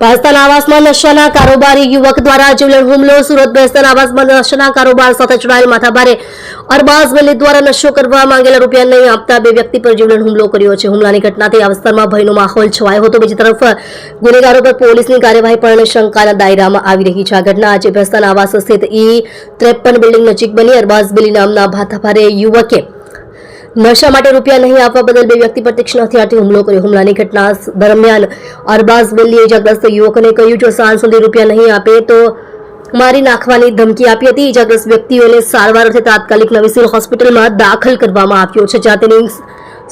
ભેસ્તાન આવાસમાં નશાના કારોબારી યુવક દ્વારા જીવલેણ હુમલો સુરત ભેસ્તાન આવાસમાં નશાના કારોબાર સાથે જોડાયેલ માથાભારે અરબાઝ વલી દ્વારા નશો કરવા માંગેલા રૂપિયા નહીં આપતા બે વ્યક્તિ પર જીવલેણ હુમલો કર્યો છે. હુમલાની ઘટનાથી આ વિસ્તારમાં ભયનો માહોલ છવાયો હતો. બીજી તરફ, ગુનેગારો પર પોલીસની કાર્યવાહી પણ શંકાના દાયરામાં આવી રહી છે. આ ઘટના આજે ભેસ્તાન આવાસ સ્થિત ઈ ત્રેપન બિલ્ડિંગ નજીક બની. અરબાઝ બિલી નામના ભાથાભારે યુવકે નશા માટે રૂપિયા નહીં આપવા બદલ બે વ્યક્તિ પર તીક્ષ્ણ હથિયારથી હુમલો કર્યો. હુમલાની ઘટના દરમિયાન અરબાઝ વેલ્લીએ ઇજાગ્રસ્ત યુવકને કહ્યું, જો સાંજ સુધી રૂપિયા નહીં આપે તો મારી નાખવાની ધમકી આપી હતી. ઇજાગ્રસ્ત વ્યક્તિઓને સારવાર અર્થે તાત્કાલિક નવી સિવિલ હોસ્પિટલમાં દાખલ કરવામાં આવ્યો છે, જ્યાં તેની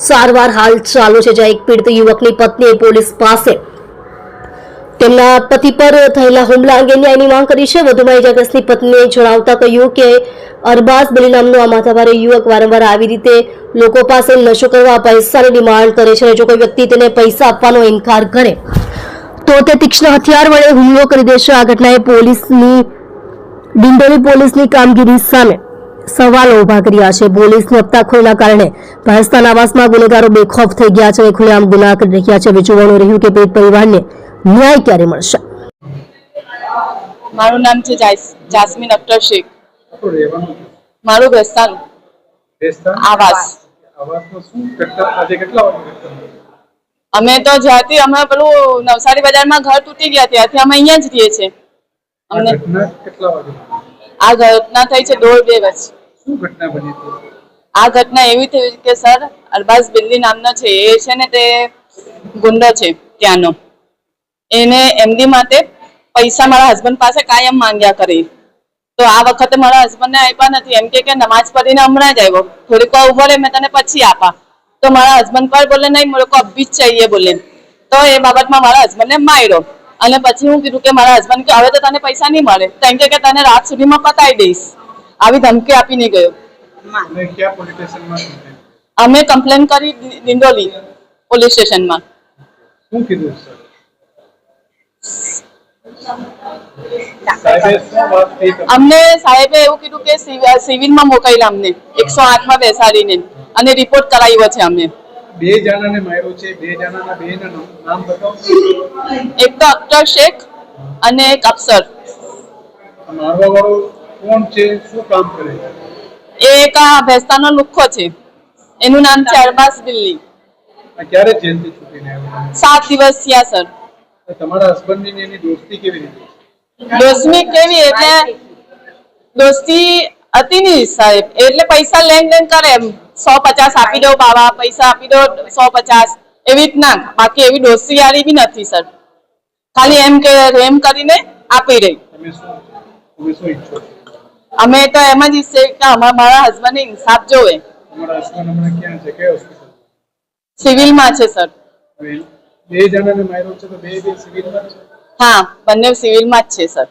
સારવાર હાલ ચાલુ છે, જ્યાં એક પીડિત યુવકની પત્નીએ પોલીસ પાસે તેમના પતિ પર થયેલા હુમલા અંગે ન્યાયની માંગ કરી છે. વધુમાં ઇજાગ્રસ્તની પત્નીએ જણાવતા કહ્યું કે, અરબાઝ બલી નામનો આ માથાભારે યુવક વારંવાર આવી રીતે લોકો પાસે નશો કરવા, પૈસાની ડિમાન્ડ કરે છે જો કોઈ વ્યક્તિ તેને પૈસા આપવાનો ઇનકાર કરે, તો તે તીક્ષ્ણ હથિયાર વડે હુમલો કરી દેશે આ ઘટનાએ પોલીસની, ડિંડોલી પોલીસની કામગીરી સામે સવાલો ઊભા કર્યા છે. પોલીસની હપ્તાખોરીના કારણે ભેસ્તાન આવાસમાં ગુનેગારો બેખોફ થઈ ગયા છે ખુલ્લેઆમ ગુના કરી રહ્યા છે. હવે જોવાનું રહ્યું કે પીડિત પરિવારને ન્યાય ક્યારે મળશે? મારું નામ છે જાસ- જાસ્મીન અખ્તર શેખ. મારું ભેસ્તાન રેસ્તાન આવાસ. આવાસમાં શું ઘટના આજે કેટલા વાગે ઘટના અમે તો જ્યાંથી અમે પેલું નવસારી બજારમાં ઘર તૂટી ગયા ત્યાંથી અમે અહીંયા જ રહીએ છીએ. આ અમને ઘટના આ ઘટના થઈ છે દોઢ બે વર્ષ. શું ઘટના બની હતી? આ ઘટના એવી થઈ કે સર અરબાઝ બિલ્લી નામનો છે. એ છે ને તે ગુંડો છે ત્યાંનો. એને એમડી માટે પૈસા મારા હસબન્ડ પાસે કાયમ માંગ્યા કરી. તો આ વખતે મારા હસબન્ડને આપ્યા નથી. એમ કે કે નમાજ પઢીને હમણાં જ આવ્યો. થોડીક વાર ઊભો રહે મેં તને પછી આપા. તો મારા હસબન્ડ પર બોલે નહીં મેરે અભી જ ચાહીએ બોલે. તો એ બાબતમાં મારા હસબન્ડને માર્યો. અને પછી હું કીધું કે મારા હસબન્ડ કે હવે તો તને પૈસા નહીં મળે. તો એમ કે તને રાત સુધીમાં પતાવી દઈશ. આવી ધમકી આપીને ગયો. અમે કમ્પ્લેન કરી દિંડોલી પોલીસ સ્ટેશનમાં. શું કીધું સર સાહેબે શું વાત થઈ તમને? અમને સાહેબે એવું કીધું કે સિવ- સિવિલમાં મોકલ્યા અમને. એકસો આઠમાં બેસાડીને. અને રિપોર્ટ કરાવ્યો છે અમે બે જણાને માર્યો છે. બે જણાના બે નામ- બતાવો. એક તો અખ્તર શેખ અને એક અફસર. મારવા વાળો કોણ છે? શું કામ કરે છે? એ એક આ ભેસ્તાનો લુખ્ખો છે. એનું નામ છે અરબાસ દિલ્હી ક્યારે જેલથી છૂટીને આવ્યો? સાત દિવસ થયા સર. તમારા હસબન્ડની એની દોસ્તી કેવી રીતે દોસ્તી કેવી એટલે દોસ્તી હતી નહીં સાહેબ એટલે પૈસા લેન દેન કરે એમ. સો પચાસ આપી દો બાવા પૈસા આપી દો સો પચાસ. એવી રીતના બાકી એવી દોસ્તી યારી બી નથી સર. ખાલી એમ કે એમ કરીને આપી રહી. અમે તો એમ જ ઈચ્છે કે અમારા મારા હસબન્ડને ઇન્સાફ જોવે. સિવિલમાં છે? સર. બે જણાને માર્યો છે તો બે બે સિવિલમાં હા બંને સિવિલમાં જ છે સર.